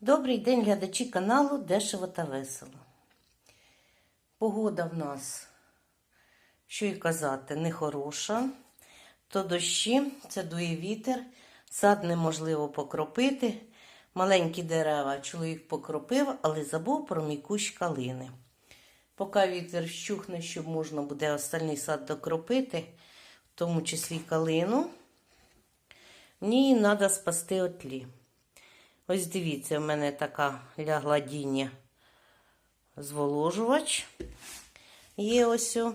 Добрий день, глядачі каналу Дешево та Весело. Погода в нас, що й казати, нехороша. То дощі, це дує вітер, сад неможливо покропити. Маленькі дерева чоловік покропив, але забув про мій кущ калини. Поки вітер вщухне, щоб можна буде остальний сад докропити, в тому числі калину, мені треба спасти от тлі. Ось дивіться, в мене така лягла діння зволожувач. Є ось. о.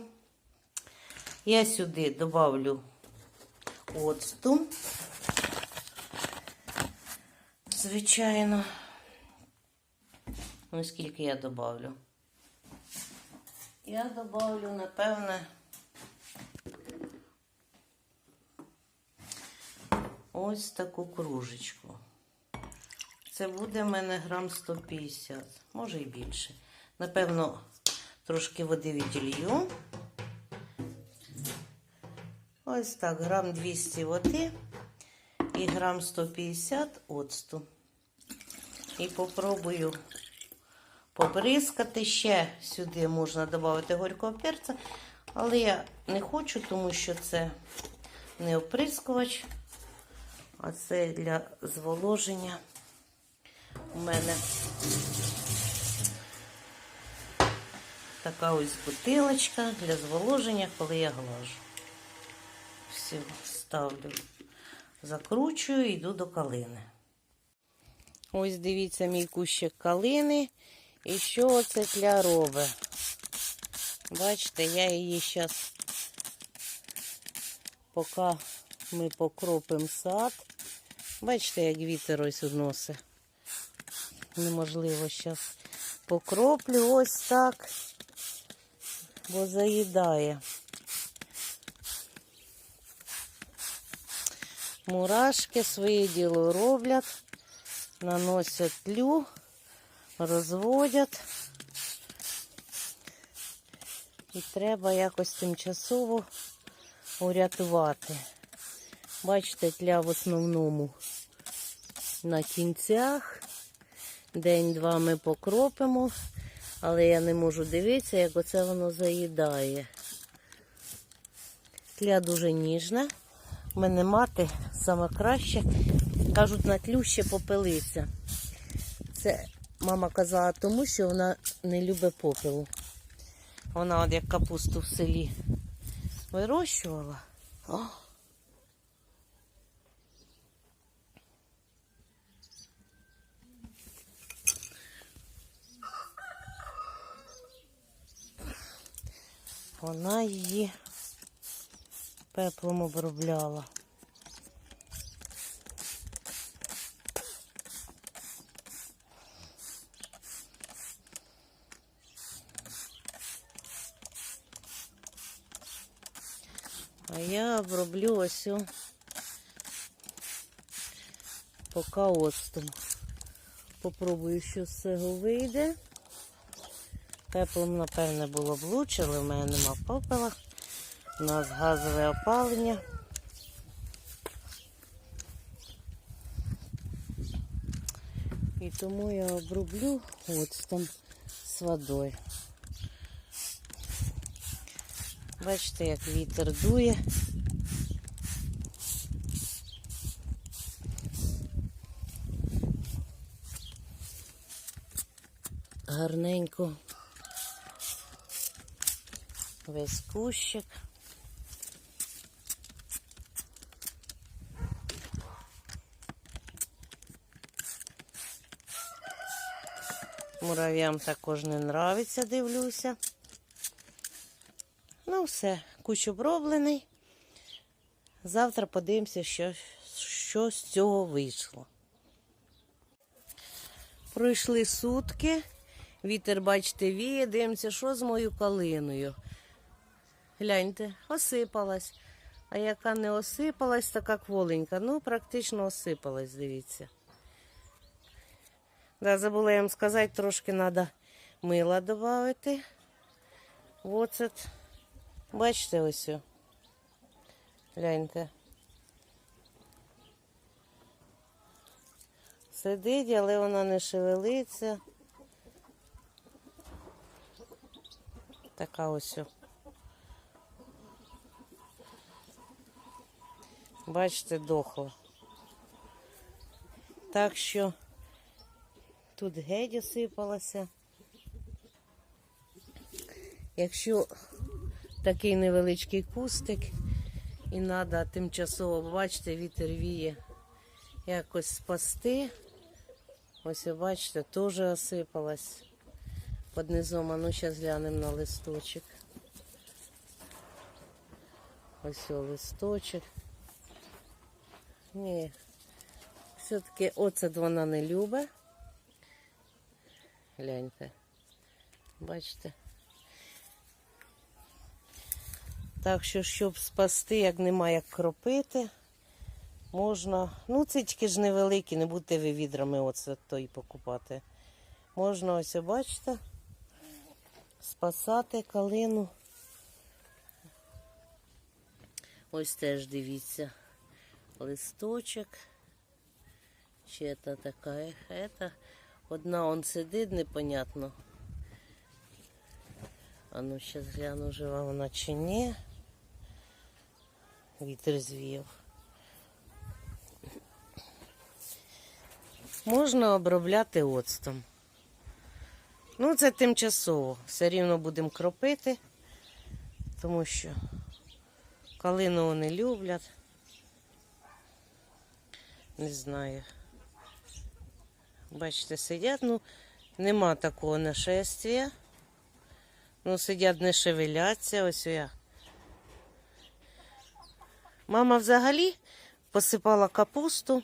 Я сюди добавлю оцту. Звичайно. Ну, скільки я добавлю? Я добавлю, напевне, ось таку кружечку. Це буде в мене грам 150, може і більше. Напевно, трошки води віділью. Ось так, грам 200 води і грам 150 оцту. І попробую побризкати. Ще сюди можна додати горького перця, але я не хочу, тому що це не оприскувач, а це для зволоження. У мене така ось бутилочка для зволоження, коли я глажу. Все, ставлю, закручую і йду до калини. Ось дивіться мій кущик калини. І що це тля робить? Бачите, я її зараз, поки ми покропимо сад. Бачите, як вітер ось уносить неможливо зараз покроплю ось так, бо заїдає. Мурашки своє діло роблять, наносять тлю, розводять. І треба якось тимчасово урятувати. Бачите, тля в основному на кінцях. День-два ми покропимо, але я не можу дивитися, як оце воно заїдає. Тля дуже ніжна. У мене мати саме краще. Кажуть, на тлю ще попелиться. Це мама казала тому, що вона не любить попелу. Вона от як капусту в селі вирощувала. О! Вона її пеплом обробляла. А я оброблю ось поки оцтом. Попробую, що з цього вийде. Пеплом, напевне, було б лучше, але в мене нема попела. У нас газове опалення. І тому я оброблю оцтом з водою. Бачите, як вітер дує. Гарненько весь кущик. Мурав'ям також не нравиться, дивлюся. Ну, все, кущ оброблений. Завтра подивимося, що, що з цього вийшло. Пройшли сутки. Вітер, бачите, віє, дивимося, що з моєю калиною. Гляньте, осипалась. А яка не осипалась, така кволенька. Ну, практично осипалась, дивіться. Да, забула я вам сказати, трошки треба мила додати. Оцет. Бачите ось. Гляньте. Сидить, але вона не шевелиться. Така ось. Бачите, дохла. Так що тут геть осипалася. Якщо такий невеличкий кустик і треба тимчасово, бачите, вітер віє, якось спасти. Ось бачите, теж осипалась під низом. А ну зараз глянемо на листочок. Ось о, листочок. Ні. Все-таки оцет вона не любить. Гляньте. Бачите? Так що, щоб спасти, як нема як кропити, можна. Ну, тільки ж невеликі, не будете ви відрами оце той покупати. Можна ось, бачите, спасати калину. Ось теж дивіться. Листочок. Чи це така? Это. Одна он сидить, непонятно. А ну зараз гляну, жива вона чи ні. Вітер звів. Можна обробляти оцтом. Ну, це тимчасово. Все рівно будемо кропити, тому що калину вони люблять. Не знаю. Бачите, сидять, ну, нема такого нашествия. Ну, сидять, не шевеляться, ось я. Мама взагалі посипала капусту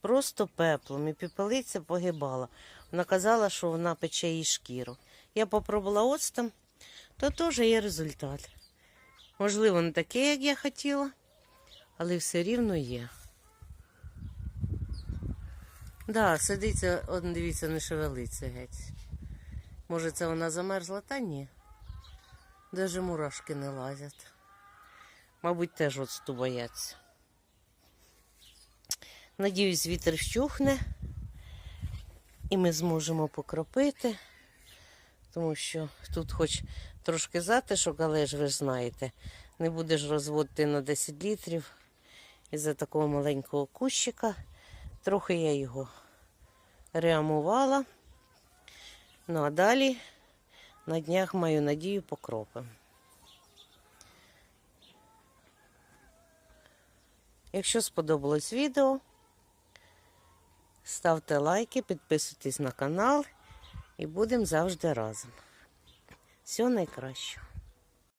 просто пеплом і піпелиця погибала. Вона казала, що вона пече їй шкіру. Я попробувала оцтом, то теж є результат. Можливо, не такий, як я хотіла, але все рівно є. Да, сидиться, он, дивіться, не шевелиться геть. Може, це вона замерзла, та ні. Даже мурашки не лазять. Мабуть, теж оцту бояться. Надіюсь, вітер вщухне і ми зможемо покропити, тому що тут хоч трошки затишок, але ж ви ж знаєте, не будеш розводити на 10 літрів із-за такого маленького кущика. Трохи я його реамувала. Ну а далі на днях маю надію покропимо. Якщо сподобалось відео, ставте лайки, підписуйтесь на канал і будемо завжди разом. Всього найкращого.